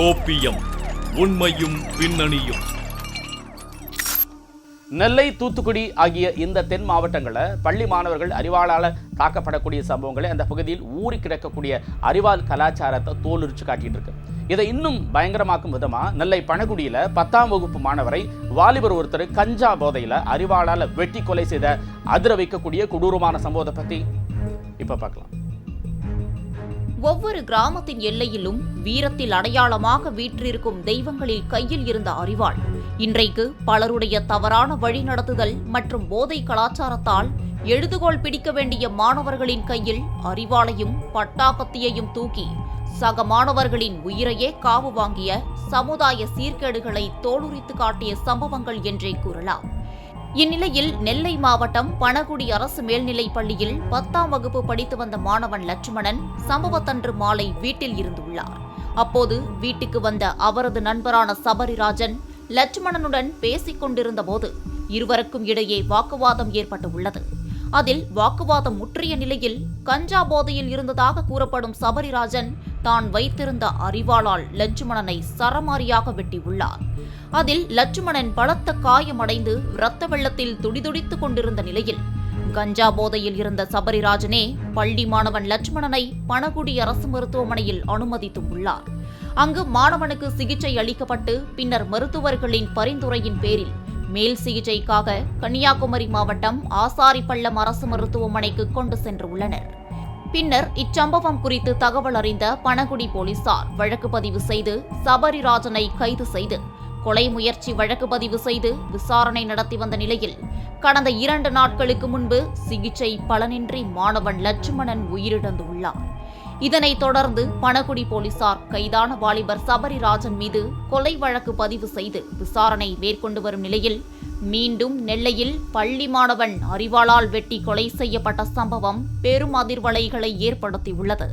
கோப்பியம். உண்மையும் பின்னணியும். நெல்லை தூத்துக்குடி ஆகிய இந்த தென் மாவட்டங்களை பள்ளி மாணவர்கள் அறிவாளால் தாக்கப்படக்கூடிய சம்பவங்களை அந்த பகுதியில் ஊறி கிடக்கக்கூடிய அறிவால் கலாச்சாரத்தை தோலுரிச்சு காட்டிட்டு இருக்கு இதை இன்னும் பயங்கரமாக்கும் விதமாக நெல்லை பணகுடியில் பத்தாம் வகுப்பு மாணவரை வாலிபர் ஒருத்தர் கஞ்சா போதையில் அறிவாளால் வெட்டி கொலை செய்த அதிர வைக்கக்கூடிய கொடூரமான சம்பவத்தை பற்றி இப்போ பார்க்கலாம். ஒவ்வொரு கிராமத்தின் எல்லையிலும் வீரத்தில் அடையாளமாக வீற்றிருக்கும் தெய்வங்களில் கையில் இருந்த அறிவாள். இன்றைக்கு பலருடைய தவறான வழிநடத்துதல் மற்றும் போதை கலாச்சாரத்தால் எழுதுகோள் பிடிக்க வேண்டிய மாணவர்களின் கையில் அறிவாளையும் பட்டாபத்தியையும் தூக்கி சக மாணவர்களின் உயிரையே காவு வாங்கிய சமுதாய சீர்கேடுகளை தோலுரித்து காட்டிய சம்பவங்கள் என்றே கூறலாம். இந்நிலையில் நெல்லை மாவட்டம் பணகுடி அரசு மேல்நிலைப் பள்ளியில் பத்தாம் வகுப்பு படித்து வந்த மாணவன் லட்சுமணன் சம்பவத்தன்று மாலை வீட்டில் இருந்துள்ளார். அப்போது வீட்டுக்கு வந்த அவரது நண்பரான சபரிராஜன் லட்சுமணனுடன் பேசிக் கொண்டிருந்த போது இருவருக்கும் இடையே வாக்குவாதம் ஏற்பட்டுள்ளது. அதில் வாக்குவாதம் முற்றிய நிலையில் கஞ்சா போதையில் இருந்ததாக கூறப்படும் சபரிராஜன் தான் வைத்திருந்த அறிவாளால் லட்சுமணனை சரமாரியாக வெட்டியுள்ளார். அதில் லட்சுமணன் பலத்த காயமடைந்து இரத்த வெள்ளத்தில் துடிதுடித்துக் கொண்டிருந்த நிலையில் கஞ்சா போதையில் இருந்த சபரிராஜனே பள்ளி மாணவன் லட்சுமணனை பணகுடி அரசு மருத்துவமனையில் அனுமதித்தும் உள்ளார். அங்கு மாணவனுக்கு சிகிச்சை அளிக்கப்பட்டு பின்னர் மருத்துவர்களின் பரிந்துரையின் பேரில் மேல் சிகிச்சைக்காக கன்னியாகுமரி மாவட்டம் ஆசாரிப்பள்ளம் அரசு மருத்துவமனைக்கு கொண்டு சென்றுள்ளனர் பின்னர் இச்சம்பவம் குறித்து தகவல் அறிந்த பணகுடி போலீசார் வழக்கு பதிவு செய்து சபரிராஜனை கைது செய்து கொலை முயற்சி வழக்கு பதிவு செய்து விசாரணை நடத்தி வந்த நிலையில் கடந்த இரண்டு நாட்களுக்கு முன்பு சிகிச்சை பலனின்றி மாணவன் லட்சுமணன் உயிரிழந்துள்ளார். இதனைத் தொடர்ந்து பணகுடி போலீசார் கைதான வாலிபர் சபரிராஜன் மீது கொலை வழக்கு பதிவு செய்து விசாரணை மேற்கொண்டு வரும் நிலையில் மீண்டும் நெல்லையில் பள்ளி மாணவன் அறிவாளால் வெட்டி கொலை செய்யப்பட்ட சம்பவம் பெரும் அதிர்வலைகளை ஏற்படுத்தியுள்ளது.